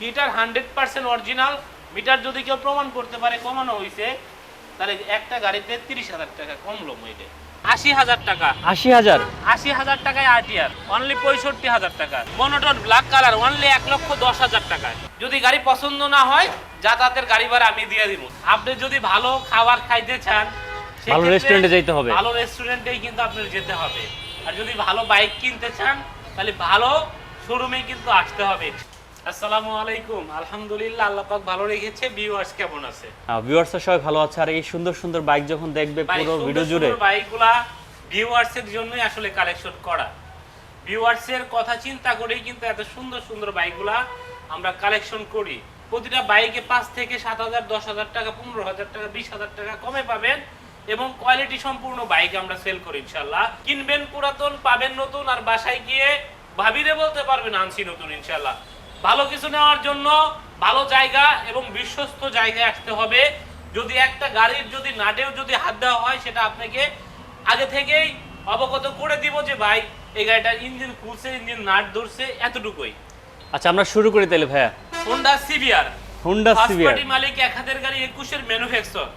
Metre hundred percent original metre যদি কেউ প্রমাণ করতে পারে কমানো হয়েছে তাহলে একটা গাড়িতে তিরিশ হাজার টাকা কমলো এটা আশি হাজার টাকা। আশি হাজার? আশি হাজার টাকায় আরটিআর অনলি পঁয়ষট্টি হাজার টাকা। মনোটন ব্ল্যাক কালার অনলি এক লক্ষ দশ হাজার টাকায়। যদি গাড়ি পছন্দ না হয় যাতায়াতের গাড়ি ভাড়া আমি দিয়ে দিব। আপনি যদি ভালো খাবার খাইতে চান ভালো রেস্টুরেন্টে যাইতে হবে। ভালো রেস্টুরেন্টেই কিন্তু আপনার যেতে হবে। আর যদি ভালো বাইক কিনতে চান তাহলে ভালো শোরুমে কিন্তু আসতে হবে। আসসালামু আলাইকুম। আলহামদুলিল্লাহ আল্লাহ পাক ভালো রেখেছে ভিউয়ার্স কেমন আছে? ভিউয়ার্সরা সবাই ভালো আছে আর এই সুন্দর সুন্দর বাইক যখন দেখবে পুরো ভিডিও জুড়ে। বাইকগুলা ভিউয়ার্সের জন্যই আসলে কালেকশন করা। ভিউয়ার্সের কথা চিন্তা করেই কিন্তু এত সুন্দর সুন্দর বাইকগুলা আমরা কালেকশন করি। প্রতিটা বাইকে পাঁচ থেকে সাত হাজার দশ হাজার টাকা পনেরো হাজার টাকা বিশ হাজার টাকা কমে পাবেন এবং কোয়ালিটি সম্পূর্ণ বাইক আমরা সেল করি ইনশাল্লাহ কিনবেন পুরাতন পাবেন নতুন আর বাসায় গিয়ে ভাবিরে বলতে পারবেন আনছি নতুন ইনশাল্লাহ ভালো কিছু নেওয়ার জন্য ভালো জায়গা এবং বিশ্বস্ত জায়গায় আসতে হবে। যদি একটা গাড়ির যদি নাটেও যদি হাত দেওয়া হয় সেটা আপনাকে আগে থেকেই অবগত করে দিব যে ভাই এই গাড়িটার ইঞ্জিন খুলছে ইঞ্জিন নাট ধরছে এতটুকুই। আচ্ছা আমরা শুরু করি তাহলে ভাইয়া। হোন্ডা সিভিআর হুন্ডা সিভিয়ার মালিক এক হাতের গাড়ি একুশের ম্যানুফ্যাকচার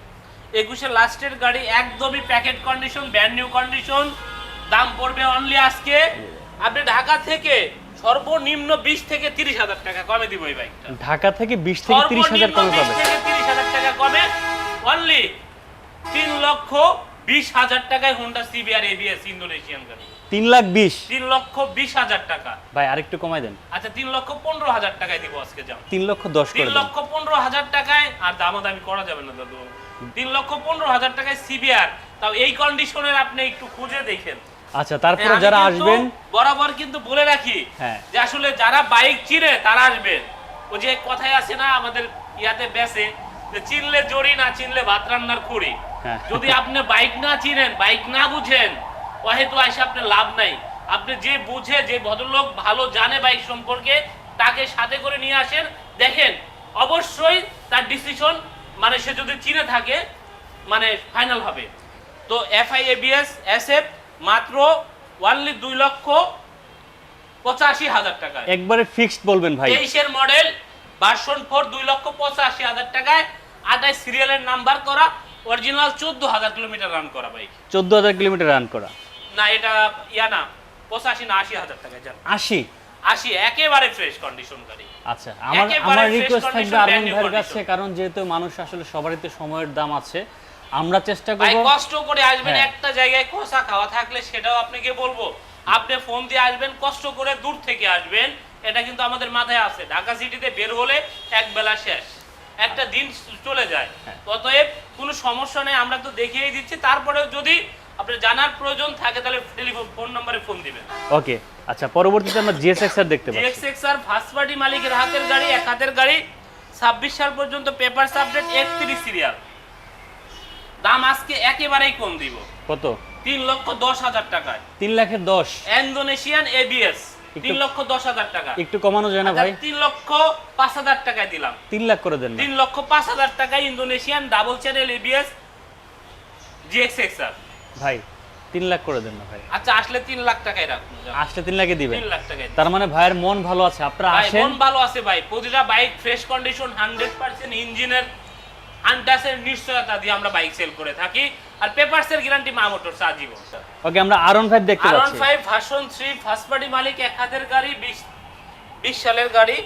একুশের লাস্টের গাড়ি একদমই packet condition brand new condition দাম পড়বে অনলি আজকে। আপনি ঢাকা থেকে সর্বনিম্ন বিশ থেকে তিরিশ হাজার টাকা কমে দিব এই বাইকটা ঢাকা থেকে বিশ থেকে তিরিশ হাজার কমে পাবে। হাজার টাকা কমে। অনলি তিন লক্ষ বিশ হাজার টাকায় হোন্ডা সিবিআর এবিএস ইন্দোনেশিয়ান গাড়ি। লাখ বিশ। তিন লক্ষ বিশ হাজার টাকা। ভাই আরেকটু কমাই দেন। আচ্ছা তিন লক্ষ পনেরো হাজার টাকায় দিব আজকে যাও তিন লক্ষ দশ তিন করে দেন। লক্ষ পনেরো হাজার টাকায় আর দামাদামি করা যাবে না দাদু। তিন লক্ষ পনেরো হাজার টাকায় সিবিআর তাও এই কন্ডিশনের আপনি একটু খুঁজে দেখেন। আচ্ছা তারপরে হ্যাঁ, যারা আসবেন বরাবর কিন্তু বলে রাখি হ্যাঁ। যে আসলে যারা বাইক চিনে তারা আসবেন। ওই যে কথায় আছে না আমাদের ইয়াতে বেসে যে চিনলে জড়ি না চিনলে ভাত রান্নার খুঁড়ি। হ্যাঁ। যদি আপনি বাইক না চিনেন বাইক না বুঝেন হয়তো আসে আপনার লাভ নাই। আপনি যে বুঝে যে ভদ্রলোক ভালো জানে বাইক সম্পর্কে তাকে সাথে করে নিয়ে আসেন। দেখেন অবশ্যই তার ডিসিশন মানে সে যদি চিনে থাকে মানে ফাইনাল হবে। তো এফআই এবিএস এসএফ মাত্র ওয়ানলি দুই লক্ষ পঁচাশি হাজার টাকায়। একবারে ফিক্সড বলবেন ভাই। তেইশের মডেল ভার্সন ফোর দুই লক্ষ পঁচাশি হাজার টাকায়। আঠাশ সিরিয়ালের নাম্বার করা অরিজিনাল চোদ্দ হাজার কিলোমিটার রান করা বাইক চোদ্দ হাজার কিলোমিটার রান করা। না এটা ইয়া না পঁচাশি না আশি হাজার টাকায় যান আশি? আশি একেবারে ফ্রেশ কন্ডিশন গাড়ি। আচ্ছা আমার আমার রিকোয়েস্ট থাকবে আরমান ভাইয়ের কাছে কারণ যেহেতু মানুষ আসলে সবারই তো সময়ের দাম আছে আমরা চেষ্টা করব কষ্ট করে আসবেন হ্যাঁ। একটা জায়গায় খোসা খাওয়া থাকলে সেটাও আপনাকে বলব। আপনি ফোন দিয়ে আসবেন কষ্ট করে দূর থেকে আসবেন এটা কিন্তু আমাদের মাথায় আছে। ঢাকা সিটিতে বের হলে এক বেলা শেষ। একটা দিন চলে যায়। হ্যাঁ। অতএব কোনো সমস্যা নেই আমরা তো দেখিয়ে দিচ্ছি। তারপরেও যদি আপনার জানার প্রয়োজন থাকে তাহলে টেলিফোন ফোন নম্বরে ফোন দিবেন। ওকে আচ্ছা পরবর্তীতে আমরা জিএসএক্স আর দেখতে পাচ্ছি। জিএক্সএক্স আর ফার্স্ট পার্টি মালিকের হাতের গাড়ি এক হাতের গাড়ি ছাব্বিশ সাল পর্যন্ত পেপার সাবজেক্ট একত্রিশ সিরিয়াল দাম আজকে একেবারেই কম দিব। কত? তিন লক্ষ দশ হাজার টাকায়। তিন লাখের দশ? ইন্দোনেশিয়ান এবিএস তিন লক্ষ দশ হাজার টাকা। একটু কমানো যায় না আচ্ছা, ভাই? তিন লক্ষ পাঁচ হাজার টাকায় দিলাম। তিন লাখ করে দেন তিন লক্ষ পাঁচ হাজার টাকায় ইন্দোনেশিয়ান ডাবল চ্যানেল এবিএস আর। ভাই তিন লাখ করে দেন না ভাই। আচ্ছা আসলে তিন লাখ টাকায় রাখুন আসলে তিন লাখে দিবেন। তিন লাখ টাকায় তার মানে ভাইয়ের মন ভালো আছে আপনারা আসেন। মন ভালো আছে ভাই। প্রতিটা bike fresh condition hundred percent ইঞ্জিনের আনটাসের নিশ্চয়তা দিয়ে আমরা বাইক সেল করে থাকি। আর পেপারসের গ্যারান্টি মা মোটরস আজীবন ওকে আমরা আরন ফাইভ দেখতে আর পাচ্ছি। Five version three first party মালিক এক হাতের গাড়ি বিশ বিশ সালের গাড়ি।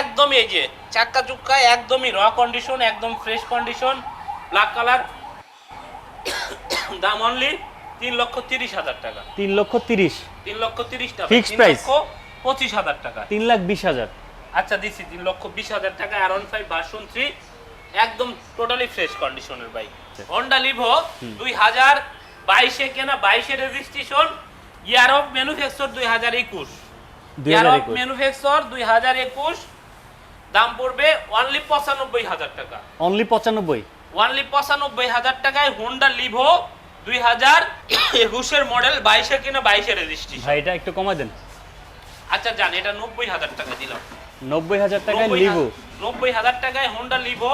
একদমই এই যে চাক্কা চুক্কা একদমই র কন্ডিশন একদম ফ্রেশ কন্ডিশন ব্ল্যাক কালার দাম অনলি তিন লক্ষ তিরিশ হাজার টাকা। তিন লক্ষ তিরিশ। তিন লক্ষ তিরিশ টাকা। তিন price? পঁচিশ হাজার টাকা। তিন লাখ বিশ হাজার। আচ্ছা দিছি তিন লক্ষ বিশ হাজার টাকা। ওয়ান ফাইভ ভার্সন থ্রি একদম টোটালি ফ্রেশ কন্ডিশনের বাইক হন্ডা লিভো দুই হাজার বাইশে কেনা বাইশে রেজিস্ট্রেশন ইয়ার অফ ম্যানুফ্যাকচার দুই হাজার একুশ। ইয়ার অফ ম্যানুফ্যাকচার দুই হাজার একুশ দাম পড়বে অনলি পঁচানব্বই হাজার টাকা। অনলি পঁচানব্বই? অনলি পঁচানব্বই হাজার টাকায় হোন্ডা লিভো দুই হাজার একুশের মডেল বাইশে কিনা বাইশে রেজিস্ট্রেশন ভাই এটা একটু কমাই দেন। আচ্ছা জান এটা নব্বই হাজার টাকা দিলাম। নব্বই হাজার টাকায় লিভো নব্বই হাজার টাকায় হোন্ডা লিভো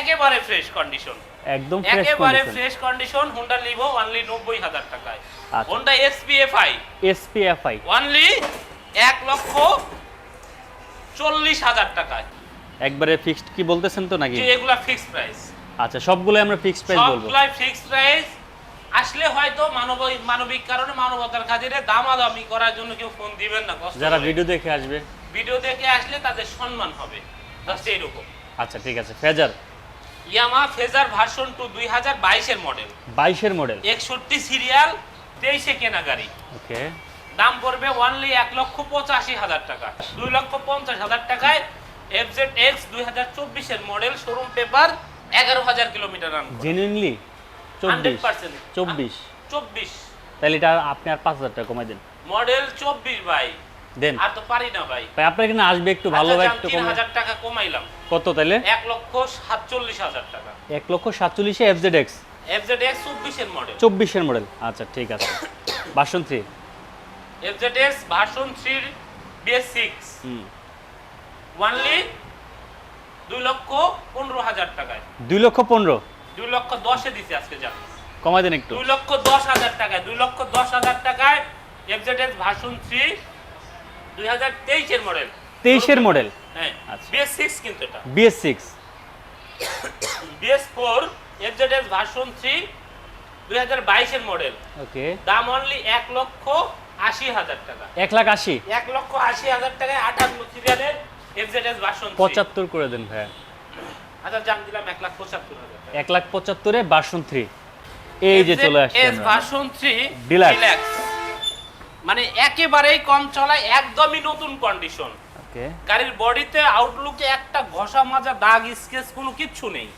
একেবারে ফ্রেশ কন্ডিশন একদম একেবারে fresh condition Honda Livo only নব্বই হাজার টাকায়। হোন্ডা এসপিএফআই এসপিএফআই অনলি এক লক্ষ চল্লিশ হাজার টাকায়। একবারে ফিক্সড কি বলতেছেন তো নাকি? এগুলা ফিক্স প্রাইস আচ্ছা সবগুলো আমরা ফিক্সড প্রাইস বলব। সবগুলাই ফিক্স প্রাইস আসলে হয়তো মানব মানবিক কারণে মানবতার খাতিরে দামাদামি করার জন্য কেউ ফোন দিবেন না যারা ভিডিও দেখে আসবে। ভিডিও দেখে আসলে তাদের সম্মান হবে। জাস্ট এইরকম। আচ্ছা ঠিক আছে। Fazer? Yamaha Fazer version two দুই হাজার বাইশের মডেল বাইশের মডেল একষট্টি সিরিয়াল তেইশে কেনা গাড়ি ওকে। দাম পড়বে ওয়ানলি এক লক্ষ পঁচাশি হাজার টাকা। দুই লক্ষ পঞ্চাশ হাজার টাকায় এফজেড এক্স দুই হাজার চব্বিশের মডেল শোরুম পেপার এগারো হাজার কিলোমিটার রান জেনুইনলি চব্বিশ। চব্বিশ। চব্বিশ। তাহলে এটা আপনি আর পাঁচ হাজার টাকা কমাই দেন। মডেল চব্বিশ ভাই। দেন। আর তো পারি না ভাই। ভাই আপনার এখানে আসবে একটু ভালো আচ্ছা, যান, একটু কমে হাজার টাকা কমাইলাম। কত তাইলে? এক লক্ষ সাতচল্লিশ হাজার টাকা। এক লক্ষ সাতচল্লিশে এফজেড এক্স এফজেড এক্স চব্বিশের মডেল চব্বিশের মডেল আচ্ছা ঠিক আছে। থ্রি। এফজেড এক্স ভার্সন থ্রির বিএস সিক্স হুম। ওয়ানলি দুই লক্ষ পনেরো হাজার টাকায়। দুই লক্ষ পনেরো? দুই লক্ষ দশে দিছি আজকে যান কমাই দেন একটু। দুই লক্ষ দশ হাজার টাকায়। দুই লক্ষ দশ হাজার টাকায় এফজেড এক্স ভার্সন থ্রি দুই হাজার তেইশের মডেল তেইশের মডেল হ্যাঁ আচ্ছা। বিএস সিক্স কিন্তু এটা। BS six BS four version three দুই হাজার বাইশের মডেল ওকে দাম অনলি এক লক্ষ আশি হাজার টাকা। এক লাখ আশি? এক লক্ষ আশি হাজার টাকায় আটান্ন সিরিয়ালের এফজেড এক্স ভার্সন পঁচাত্তর করে দেন ভাইয়া। আচ্ছা জান দিলাম এক লাখ পঁচাত্তর হাজার এক লাখ পঁচাত্তরে বাসন থ্রি এই যে চলে আসছে ভার্সন থ্রি Deluxe। মানে একেবারেই কম চলায় একদমই নতুন কন্ডিশন গাড়ির বডিতে আউটলুকে একটা ঘষা মাজা দাগ স্কেচ কোনো কিচ্ছু নেই।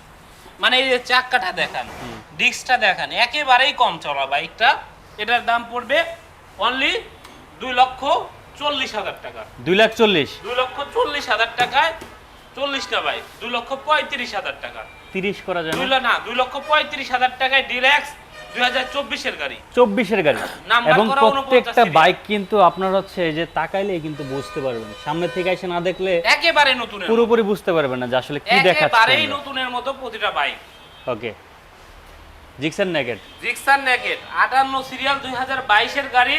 মানে এই যে চাক্কাটা দেখান ডিস্কটা দেখান একেবারেই কম চলা বাইকটা। এটার দাম পড়বে অনলি দুই লক্ষ চল্লিশ হাজার টাকা। দুই লাখ চল্লিশ। দুই লক্ষ চল্লিশ হাজার টাকায় চল্লিশটা বাইক দুই লক্ষ পঁয়ত্রিশ হাজার টাকা। তিরিশ করা যায় না? দুই লক্ষ পঁয়ত্রিশ হাজার টাকায় ডিল্যাক্স 2024 এর গাড়ি। 24 এবং প্রত্যেকটা বাইক কিন্তু আপনার হচ্ছে যে কিন্তু বুঝতে পারবেন। সামনে থেকে এসে না দেখলে একেবারে নতুন পুরোপুরি বুঝতে পারবেন না যে আসলে কি নতুনের মতো প্রতিটা বাইক। ওকে। নেকেট নেকেট 58 সিরিয়াল 2022 এর গাড়ি।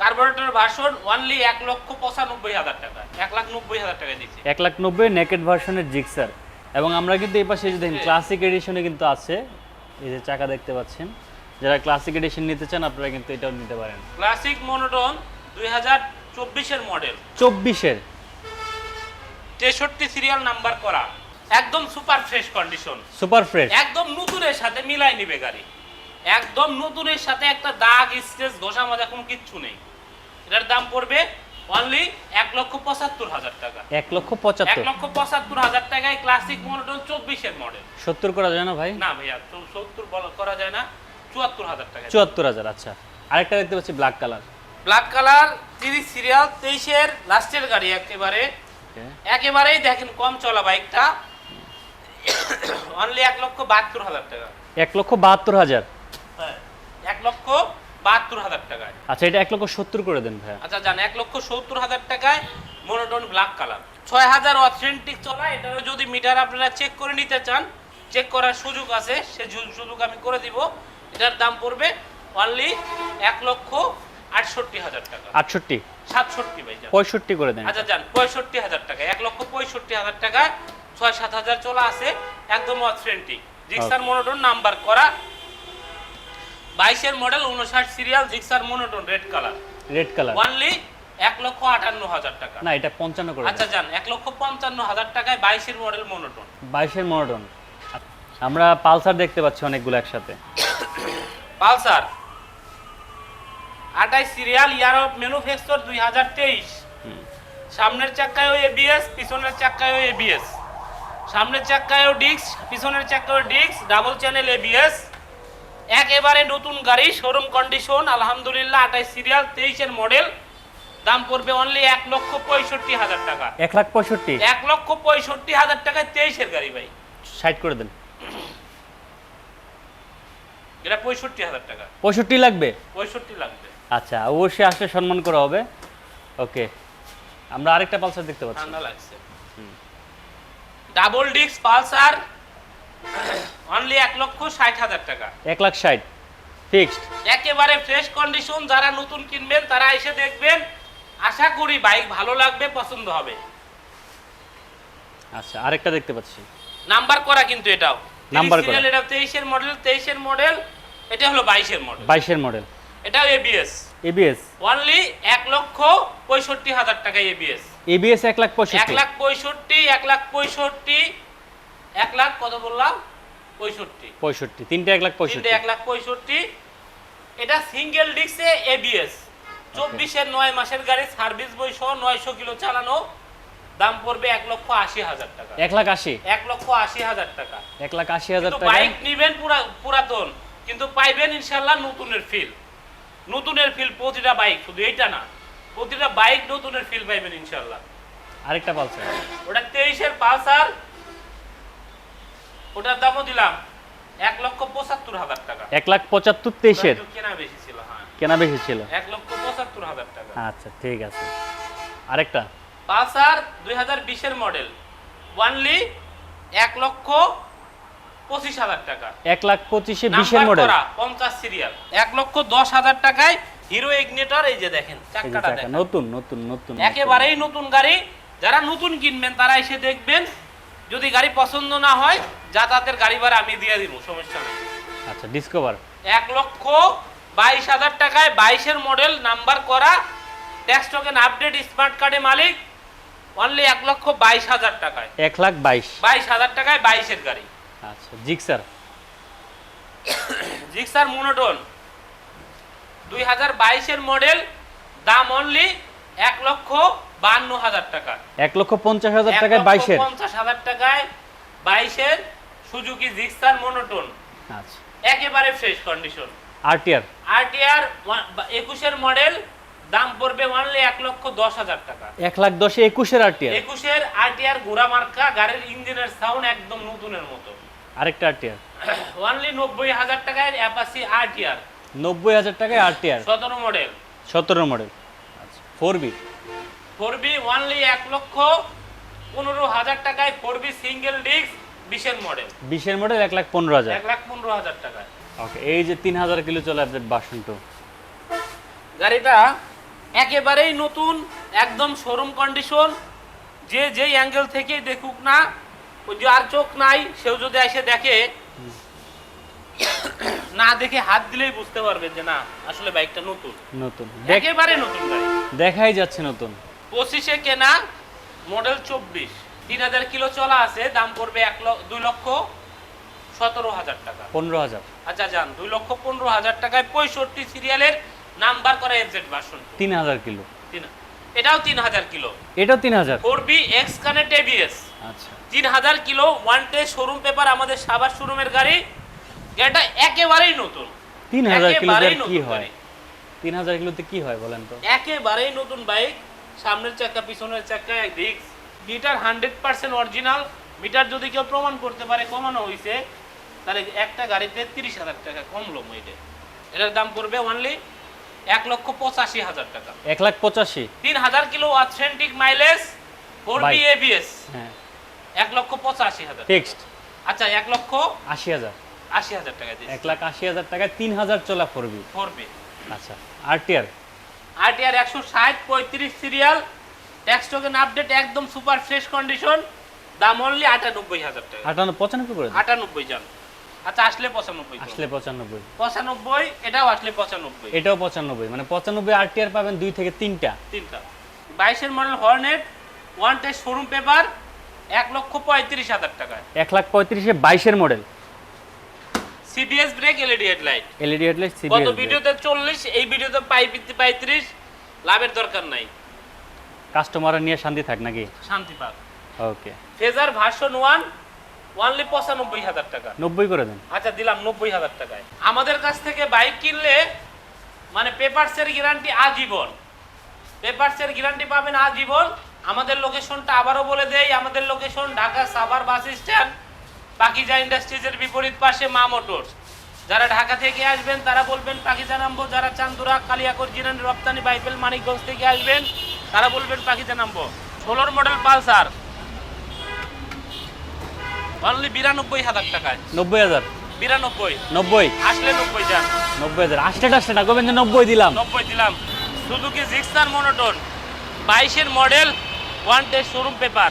কার্বোরেটর ভার্সন অনলি এক লক্ষ পঁচানব্বই হাজার টাকা। এক লাখ নব্বই হাজার টাকা দিচ্ছে এক লাখ নব্বই নেকেট ভার্সনের জিক্সার। এবং আমরা কিন্তু এই পাশে যদি ক্লাসিক এডিশনে কিন্তু আছে। এই যে চাকা দেখতে পাচ্ছেন। যারা ক্লাসিক এডিশন নিতে চান আপনারা কিন্তু এটাও নিতে পারেন। ক্লাসিক মনোটন দুই হাজার চব্বিশের মডেল চব্বিশের। তেষট্টি সিরিয়াল নাম্বার করা। একদম super fresh condition super fresh একদম নতুনের সাথে মিলাই নিবে গাড়ি। একদম নতুনের সাথে একটা দাগ স্কেচ ঘষা মাজা কোনো কিচ্ছু নেই। এটার দাম পড়বে অনলি এক লক্ষ পঁচাত্তর হাজার টাকা। এক লক্ষ এক পঁচাত্তর লক্ষ পঁচাত্তর হাজার টাকায় ক্লাসিক মনোটন চব্বিশের মডেল সত্তর করা যায় না ভাই? না ভাইয়া সত্তর করা যায় না চুয়াত্তর হাজার টাকা চুয়াত্তর হাজার আচ্ছা। আরেকটা দেখতে পাচ্ছি ব্ল্যাক কালার ব্ল্যাক কালার তিরিশ সিরিয়াল তেইশের লাস্টের গাড়ি একেবারে। একেবারেই দেখেন কম চলা বাইকটা অনলি এক লক্ষ বাহাত্তর হাজার টাকা। এক লক্ষ বাহাত্তর হাজার? হ্যাঁ এক লক্ষ বাহাত্তর হাজার টাকায়। আচ্ছা এটা এক লক্ষ সত্তর করে দেন ভাইয়া। আচ্ছা জান এক লক্ষ সত্তর হাজার টাকায় মনোটন ব্ল্যাক কালার ছয় হাজার অথেন্টিক চলা এটারও যদি মিটার আপনারা চেক করে নিতে চান চেক করার সুযোগ আছে সে সুযোগ আমি করে দিব। এটার দাম পড়বে অনলি এক লক্ষ আটষট্টি হাজার টাকা। আটষট্টি? সাতষট্টি ভাই পঁয়ষট্টি করে দেন। আচ্ছা যান পঁয়ষট্টি হাজার টাকা এক লক্ষ পঁয়ষট্টি হাজার টাকায় ছয় সাত হাজার চলা আছে একদম অথেন্টিক জিক্সার মনোটন নাম্বার করা বাইশের মডেল উনষাট serial Gixxer monotone red colour red colour only এক লক্ষ আটান্ন হাজার টাকা। না এটা পঞ্চান্ন করে আচ্ছা যান এক লক্ষ পঞ্চান্ন হাজার টাকায় বাইশের মডেল মনোটন বাইশের মডন আমরা পালসার দেখতে পাচ্ছি অনেকগুলো একসাথে। পালসার। আটাই সিরিয়াল ইয়ার অফ ম্যানুফ্যাকচার দুই হাজার তেইশ। সামনের চাক্কায়ও এবিএস পিছনের চাক্কায়ও এবিএস সামনের চাক্কায়ও ডিস্ক পিছনের চাক্কায়ও ডিস্ক ডাবল চ্যানেল এবিএস একেবারে নতুন গাড়ি শোরুম কন্ডিশন আলহামদুলিল্লাহ আটাই সিরিয়াল তেইশের মডেল দাম পড়বে অনলি এক লক্ষ পঁয়ষট্টি হাজার টাকা। এক লাখ পঁয়ষট্টি? এক লক্ষ পঁয়ষট্টি হাজার টাকায় তেইশের গাড়ি ভাই। ষাট করে দেন। এটা পঁয়ষট্টি হাজার টাকা। পঁয়ষট্টি লাগবে? পঁয়ষট্টি লাগবে। আচ্ছা অবশ্যই আসলে সম্মান করা হবে। ওকে আমরা আরেকটা পালসার দেখতে পাচ্ছি। ঠান্ডা লাগছে। ডাবল ডিস্ক পালসার অনলি এক লক্ষ ষাট হাজার টাকা। এক লাখ ষাট। ফিক্সড। একেবারে ফ্রেশ কন্ডিশন যারা নতুন কিনবেন তারা এসে দেখবেন। আশা করি বাইক ভালো লাগবে পছন্দ হবে। আচ্ছা আরেকটা দেখতে পাচ্ছি। নাম্বার করা কিন্তু এটাও। নাম্বার করা। এটা তেইশের মডেল তেইশের মডেল এটা হলো বাইশের মডেল বাইশের মডেল এটাও এবিএস এবিএস অনলি এক লক্ষ পঁয়ষট্টি হাজার টাকা এবিএস এবিএস এক লাখ এক পঁয়ষট্টি লাখ পঁয়ষট্টি এক লাখ পঁয়ষট্টি এক লাখ কত বললাম? পঁয়ষট্টি। পঁয়ষট্টি তিনটে এক লাখ পঁয়ষট্টি। এক লাখ পঁয়ষট্টি। এটা সিঙ্গেল ডিস্কে এবিএস চব্বিশের নয় মাসের গাড়ি সার্ভিস বই সহ নয়শো কিলো চালানো। দাম পড়বে এক লক্ষ আশি হাজার টাকা। এক লাখ আশি? এক লক্ষ আশি হাজার টাকা। এক লাখ আশি হাজার টাকা? বাইক নিবেন পুরাতন কিন্তু পাইবেন ইনশাল্লাহ নতুনের ফিল নতুনের ফিল প্রতিটা বাইক শুধু এইটা না প্রতিটা বাইক নতুনের ফিল পাইবেন ইনশাল্লাহ আরেকটা পালসার। ওটা তেইশের পালসার ওটার দামও দিলাম এক লক্ষ পঁচাত্তর হাজার টাকা। এক লাখ পঁচাত্তর তেইশের? কেনা বেশি ছিল হ্যাঁ। কেনা বেশি ছিল? এক লক্ষ পঁচাত্তর হাজার টাকা। আচ্ছা ঠিক আছে। আরেকটা। পালসার দুই হাজার বিশের মডেল। ওয়ানলি এক লক্ষ পঁচিশ হাজার টাকা। এক লাখ পঁচিশে বিশের মডেল? পঞ্চাশ সিরিয়াল এক লক্ষ দশ হাজার টাকায় হিরো ইগনিটর এই যে দেখেন এই যে চাক্কাটা চাকা, দেখেন। নতুন নতুন নতুন। একেবারেই নতুন গাড়ি। যারা নতুন কিনবেন তারা এসে দেখবেন যদি গাড়ি পছন্দ না হয় যাতায়াতের গাড়ি ভাড়া আমি দিয়ে দিব সমস্যা নেই। আচ্ছা ডিসকভার এক লক্ষ বাইশ হাজার টাকায় বাইশের মডেল নাম্বার করা ট্যাক্স টোকেন আপডেট স্মার্ট কার্ডে মালিক অনলি এক লক্ষ বাইশ হাজার টাকায়। এক লাখ বাইশ। বাইশ হাজার টাকায় বাইশের গাড়ি। আচ্ছা জিক্সার জিক্সার মোনোটোন দুই হাজার বাইশের মডেল দাম অনলি এক লক্ষ বান্ন হাজার টাকা। এক লক্ষ পঞ্চাশ হাজার টাকায় বাইশের। পঞ্চাশ হাজার টাকায় বাইশের সুজুকি জিক্সার মোনোটোন। আচ্ছা। একেবারে ফ্রেশ কন্ডিশন আরটিআর আরটিআর একুশের মডেল দাম পড়বে অনলি এক লক্ষ দশ হাজার টাকা। এক লাখ দশে একুশের আরটিআর একুশের আরটিআর ঘোড়া মার্কা গাড়ির ইঞ্জিনের সাউন্ড একদম নতুনের মতো। আরেকটা আরটিআর অনলি নব্বই হাজার টাকায় অ্যাপাসি আরটিআর নব্বই হাজার টাকায় আরটিআর সতেরো মডেল সতেরো মডেল আচ্ছা। Four B four B only এক লক্ষ পনেরো হাজার টাকায় ফোর বি সিঙ্গেল ডিস্ক বিশের মডেল। বিশের মডেল এক লাখ পনেরো হাজার। এক লাখ পনেরো হাজার টাকায় ওকে এই যে তিন হাজার কিলো চলে আপডেট বাসন টু গাড়িটা একেবারেই নতুন একদম শোরুম কন্ডিশন যে যেই অ্যাঙ্গেল থেকেই দেখুক না ওই যে আর চোখ নাই সেও যদি এসে দেখে না দেখে হাত দিলেই বুঝতে পারবে যে না আসলে বাইকটা নতুন। নতুন। একেবারে নতুন গাড়ি। দেখাই যাচ্ছে নতুন। পঁচিশে কেনা মডেল চব্বিশ। তিন হাজার কিলো চলা আছে দাম পড়বে এক দুই লক্ষ সতেরো হাজার টাকা। পনেরো হাজার। আচ্ছা যান দুই লক্ষ পনেরো হাজার টাকায় পঁয়ষট্টি সিরিয়ালের নাম্বার করা এফজেড ভার্সন তিন হাজার কিলো। তিন এটাও তিন হাজার কিলো। এটাও তিন হাজার। Four B X connect ABS আচ্ছা। তিন হাজার কিলো ওয়ান টে শোরুম পেপার আমাদের সাবার শোরুমের গাড়ি। গাড়িটা একেবারেই নতুন। তিন হাজার কিলো কি হয়? তিন হাজার কিলোতে কি হয় বলেন তো? একেবারেই নতুন বাইক। সামনের চাকা পিছনের চাকা রিক্স meter hundred percent original meter যদি কেউ প্রমাণ করতে পারে কমানো হয়েছে তাহলে একটা গাড়িতে তিরিশ হাজার টাকা কমলো এটা এটার দাম পড়বে অনলি এক লক্ষ পঁচাশি হাজার টাকা। এক লাখ পঁচাশি? তিন হাজার kilo authentic mileage four B. ABS হ্যাঁ। এক লক্ষ পঁচাশি হাজার ফিক্সড আচ্ছা এক লক্ষ আশি হাজার। আশি হাজার টাকা এক লাখ আশি হাজার টাকায় তিন হাজার চলা ফোর বি ফোর বি আচ্ছা আরটিআর আরটিআর একশো ষাট পঁয়ত্রিশ সিরিয়াল ট্যাক্স টোকেন আপডেট একদম সুপার ফ্রেশ কন্ডিশন দাম অনলি আটানব্বই হাজার টাকা। আটান্ন পঁচানব্বই করে। আটানব্বই যান আচ্ছা আসলে পঁচানব্বই আসলে পঁচানব্বই। পঁচানব্বই এটাও আসলে পঁচানব্বই। এটাও পঁচানব্বই মানে পঁচানব্বই আরটিআর পাবেন দুই থেকে তিনটা। তিনটা। বাইশের model Hornet one test showroom paper এক লক্ষ পঁয়ত্রিশ হাজার টাকায় এক লাখ পঁয়ত্রিশে বাইশের model CBS brake LED headlight LED headlight গত ভিডিওতে চল্লিশ এই ভিডিওতে পাই পঁয়ত্রিশ। লাভের দরকার নাই। কাস্টমার নিয়ে শান্তি থাক নাকি? শান্তি পাক। Okay Fazer version one only পঁচানব্বই হাজার টাকা। নব্বই করে দেন। আচ্ছা দিলাম নব্বই হাজার টাকায়। আমাদের কাছ থেকে বাইক কিনলে মানে পেপারসের গ্যারান্টি আজীবন। পেপারসের গ্যারান্টি পাবেন আজীবন। আমাদের লোকেশনটা আবারও বলে দেই আমাদের location Dhaka Savar bus stand Pakiza ইন্ডাস্ট্রিজের বিপরীত পাশে মা মোটরস। যারা ঢাকা থেকে আসবেন তারা বলবেন পাকিজা নামবো যারা চান্দুরা কালিয়াকর জিরান রপ্তানি বাইবেল মানিকগঞ্জ থেকে আসবেন। তারা বলবেন পাকিজা নামবো। ষোলোর মডেল পালসার। অনলি বিরানব্বই হাজার টাকায়। নব্বই হাজার? বিরানব্বই। নব্বই? আসলে নব্বই যান। নব্বই হাজার। আসতে আসতে না গোবিন্দ নব্বই দিলাম। নব্বই দিলাম। Suzuki Gixxer monotone. বাইশের model one test showroom paper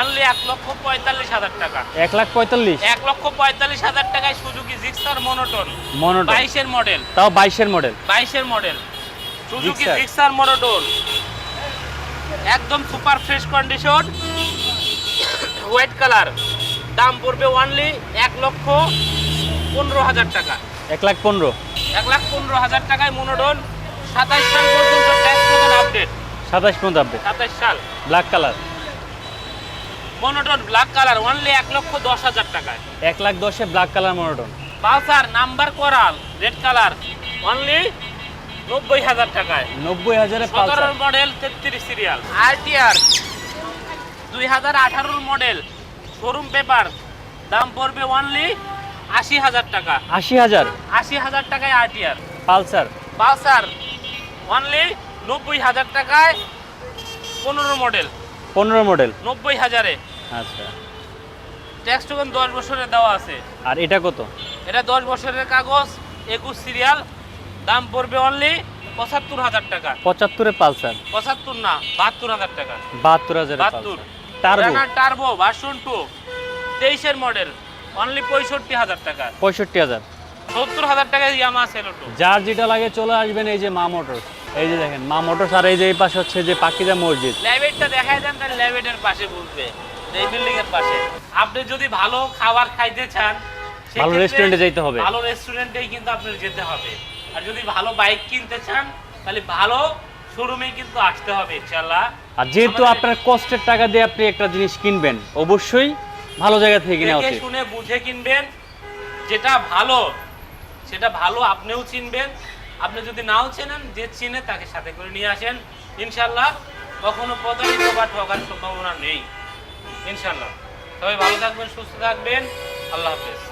only এক লক্ষ পঁয়তাল্লিশ হাজার টাকা। এক লাখ পঁয়তাল্লিশ? এক লক্ষ পঁয়তাল্লিশ হাজার টাকায় সুজুকি জিক্সার মনোটন। মনোটন। বাইশের মডেল তাও বাইশের মডেল বাইশের মডেল সুজুকি। Gixxer monotone. একদম super fresh condition. White colour. দাম পড়বে অনলি এক লক্ষ পনেরো হাজার টাকা। এক লাখ পনেরো। এক লাখ পনেরো হাজার টাকায় মনোটন সাতাশ সাল পর্যন্ত ট্যাক্স আপডেট সাতাশ পর্যন্ত আপডেট সাতাশ সাল। Black colour monotone black colour only এক লক্ষ দশ হাজার টাকায়। এক লাখ দশে black colour monotone Pulsar number করাল রেড কালার অনলি নব্বই হাজার টাকায়। নব্বই হাজারে সতেরো মডেল তেত্রিশ সিরিয়াল আরটিআর দুই হাজার আঠারোর মডেল শোরুম পেপার দাম পড়বে অনলি আশি হাজার টাকা। আশি হাজার? আশি হাজার টাকায় আরটিআর পালসার। পালসার অনলি নব্বই হাজার টাকায় পনেরো মডেল পনেরো মডেল নব্বই হাজারে। আচ্ছা। ট্যাক্স টোকেন দশ বছরের দেওয়া আছে। আর এটা কত? এটা দশ বছরের কাগজ একুশ সিরিয়াল দাম পড়বে অনলি পঁচাত্তর হাজার টাকা। পঁচাত্তরে পালসার। পঁচাত্তর না বাহাত্তর হাজার টাকা। বাহাত্তর হাজারে বাহাত্তর। টার্বো টার্বো ভার্সন টু তেইশের মডেল অনলি পঁয়ষট্টি হাজার টাকা। পঁয়ষট্টি হাজার। সত্তর হাজার টাকায় ইয়ামা সেলোটো যার যেটা লাগে চলে আসবেন এই যে মা মোটরস এই যে দেখেন মা মোটরস আর এই যে এই পাশে হচ্ছে যে পাকিজা মসজিদ। ল্যাবেটটা দেখায় দেন তাহলে ল্যাবেটের পাশে বুঝবে এই বিল্ডিং এর পাশে। আপনি যদি ভালো খাবার খাইতে চান ভালো রেস্টুরেন্টে যাইতে হবে। ভালো রেস্টুরেন্টেই কিন্তু আপনার যেতে হবে। আর যদি ভালো বাইক কিনতে চান তাহলে ভালো শোরুমে কিন্তু আসতে হবে ইনশাল্লাহ আর যেহেতু আপনার কষ্টের টাকা দিয়ে আপনি একটা জিনিস কিনবেন অবশ্যই ভালো জায়গা থেকে কিনা উচিত শুনে বুঝে কিনবেন যেটা ভালো সেটা ভালো আপনিও চিনবেন। আপনি যদি নাও চেনেন যে চিনে তাকে সাথে করে নিয়ে আসেন। ইনশাল্লাহ কখনো প্রতারিত বা ঠকার সম্ভাবনা নেই। ইনশাল্লাহ সবাই ভালো থাকবেন সুস্থ থাকবেন। আল্লাহ হাফেজ।